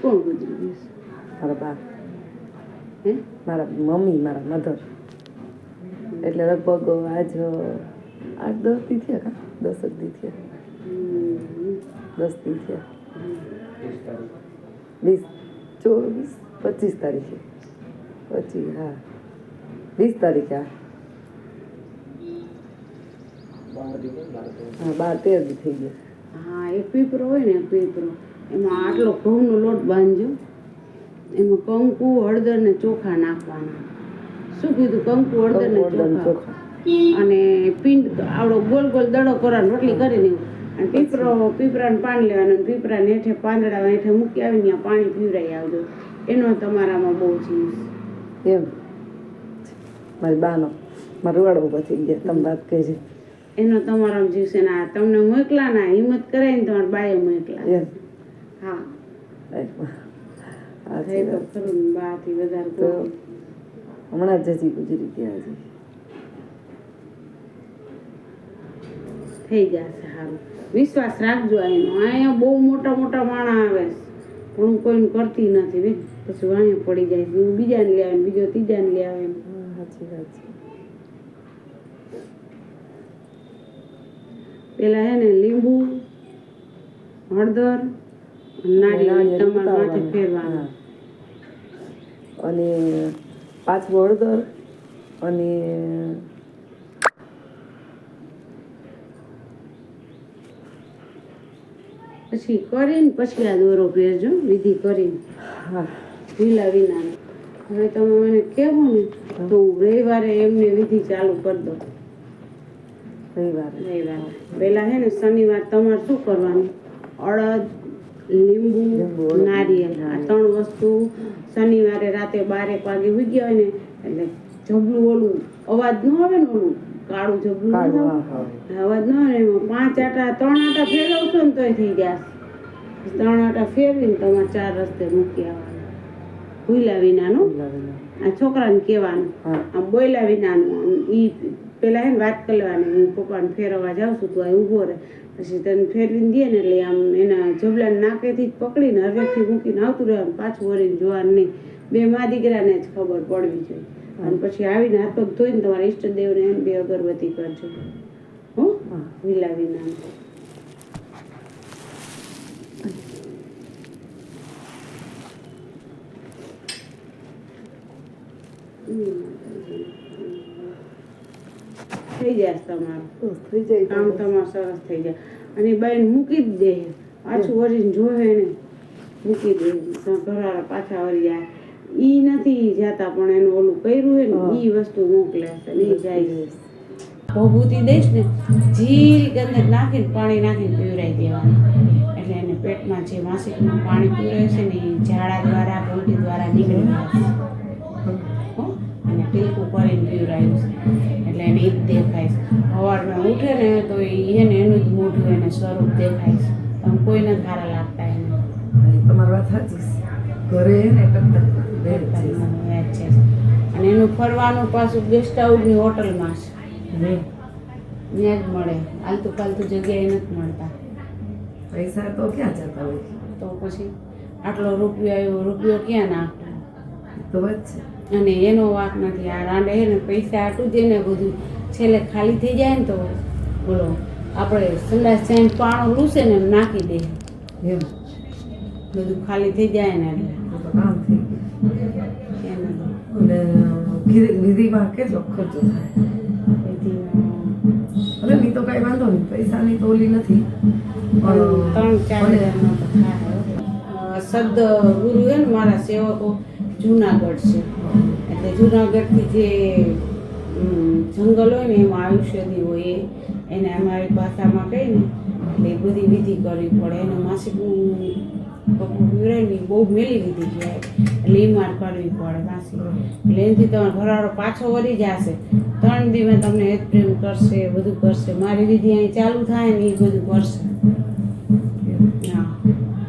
કોણ ગુજરી ગયું છે મારા બા હે? મારા મમ્મી મારા મધર એટલે લગભગ આજ આઠ દસ દી થયા કા? દસ જ દી થયા. દસ દી થયા. વીસ ચોવીસ પચીસ તારીખે. પચીસ હા. વીસ તારીખે હા. હા બાર તેર દી થઈ ગયા. હા એક પીપરો હોય ને પીપરો. એમાં આટલો ઘઉંનો લોટ બાંધજો. એમાં કંકુ હળદર ને ચોખા નાખવાના. શું કીધું? કંકુ હળદર ને ચોખા. અને પિંડ આવડો ગોલ ગોલ દડો કરવાનો રોટલી કરીને અને પીપરો પીપરાને પાણી લેવાનું અને પીપરાને હેઠે પાંદડા હેઠે મૂકી આવીને પાણી પીવરાઈ આવજો. એનો તમારામાં બહુ જીવ. એમ. મારી બાનો. મારું રૂવાડો ઊભા થઈ ગયા. તમે વાત છે. એનો તમારા જીવ છે ને તમને મોકલા ના હિંમત કરાવીને તમારા બાએ મોકલા. એમ. હા. ને હમણાં જ જજી ગુજરી ગયા છે થઈ જશે સારું વિશ્વાસ રાખજો એનો અહીંયા બહુ મોટા મોટા માણા આવે છે. પણ હું કોઈનું કરતી નથી બેન. પછી વાણી પડી જાય છે. બીજાને લઈ આવે બીજો ત્રીજાને લઈ આવે ને. હા, સાચી વાત છે. પેલા હે ને લીંબુ હળદર નારિયેળ તમારા માથે. અને પાછું હળદર અને પછી કરીને પછી આ દોરો પહેરજો વિધિ કરીને. હા. ઢીલા વિના હવે તમે મને કહેવું ને તો હું રવિવારે એમને વિધિ ચાલુ કરી દઉં. રવિવારે. રવિવારે. પહેલા ને શનિવાર તમારે શું કરવાનું? અડદ લીંબુ નારિયેલ નારિયેળ આ ત્રણ વસ્તુ શનિવારે રાતે બારેક વાગે ઉઈ ગયા હોય ને એટલે જબલું ઓલું અવાજ ન આવે ને ઓલું કાળું જબલું. અવાજ ન આવે એમાં પાંચ આટા ત્રણ આટા ફેરવશો ને તોય થઈ જશે ત્રણ આટા ફેરવીને તમારે ચાર રસ્તે મૂકી આવવાનું. ભૂલા વિનાનું? આ છોકરાને કહેવાનું. આમ બોલ્યા વિનાનું ઈ પેલા હે ને વાત કરી લેવાની હું પપ્પાને ફેરવવા જાઉં છું તું અહીં ઊભો રહે. પછી તને ફેરવીને દે ને એટલે આમ એના જબલાને નાકેથી જ પકડીને હવેથી મૂકીને આવતું રહેવાનું પાછું વળીને જોવાનું નહીં. બે મા દીકરાને જ ખબર પડવી જોઈએ. અને પછી આવીને હાથ પગ ધોઈને તમારા ઈષ્ટદેવને એમ બે અગરબત્તી કરજો. હો? હા. વિલા વિનાનું થઈ જાય તમારું. થઈ જાય કામ તમારું સરસ થઈ જાય. અને બેન મૂકી જ દે. પાછું વળીને જોવે ને. મૂકી દે. ઘરવાળા પાછા વળી જાય. ઈ નથી જાતા પણ એનું ઓલું કર્યું હોય ને ઈ વસ્તુ મોકલે છે. ને જાય. જાય ભભૂતિ દઈશ ને જીલ ગંદક નાખીને પાણી નાખીને પીવરાઈ દેવાનું. એટલે એને પેટમાં જે માસિકનું પાણી પીવરાય છે ને એ ઝાડા દ્વારા ગોટી દ્વારા નીકળી જાય? અને ટીલકું કરીને પીવરાયું છે. એટલે એને એ જ દેખાય છે. સવારમાં ઉઠે ને તો એને એનું જ મોઢું એને સ્વરૂપ દેખાય છે. પણ કોઈને સારા લાગતા એને સાચી છે. ઘરે ને ટકટક જ છે. અને એનું ફરવાનું પાછું ગેસ્ટ હાઉસની હોટલમાં છે. ત્યાં જ મળે. આલતુ ફાલતુ જગ્યાએ નથી મળતા. પૈસા તો ક્યાં જતા હોય? તો પછી આટલો રૂપિયો આવ્યો રૂપિયો ક્યાં નાખવો? તો વાત છે. અને એનો વાંક નથી. આ રાંડે ને પૈસા આટું દે ને બધું છેલ્લે ખાલી થઈ જાય ને તો બોલો આપણે સંડાસ જઈને પાણો લૂસે ને નાખી દે. એમ. બધું ખાલી થઈ જાય ને એટલે. વિધિમાં કેટલો ખર્ચો થાય? અરે ની તો કાંઈ વાંધો નહીં. પૈસાની તો ઓલી નથી. પણ ત્રણ ચાર સદ ગુરુ હે ને મારા સેવકો જુનાગઢ છે. એટલે જુનાગઢથી જે જંગલ હોય ને એમાં આયુષ્યદી હોય એ એને અમારી ભાષામાં કહીએ ને, એટલે એ બધી વિધિ કરવી પડે. એને માસિકનું પગલું પીવડાય ને ઈ બહુ મેલી વિધિ કહેવાય એટલે એ માર કરવી પડે માસિક. એટલે એનાથી તમારો ઘરવાળો પાછો વળી જશે. ત્રણ દીમાં તમને હેત પ્રેમ કરશે બધું કરશે. મારી વિધિ અહીં ચાલુ થાય ને એ બધું કરશે. હા.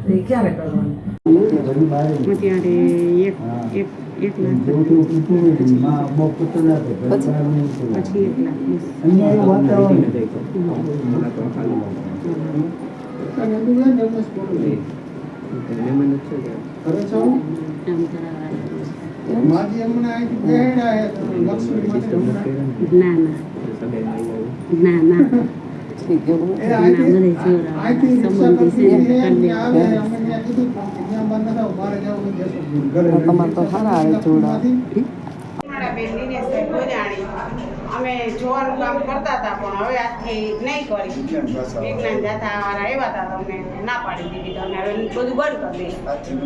એ ક્યારે કરવાનું? અત્યારે એક એક એક લાખ પછી? એક લાખ ના ના ના એવું તમારે તો સારા આવે જોડા અમે જોવાનું કામ કરતા હતા, પણ હવે આજથી નહીં કરી. વિજ્ઞાન જાતા વાળા આવ્યા હતા તમને ના પાડી દીધી. તમે હવે બધું બંધ કરી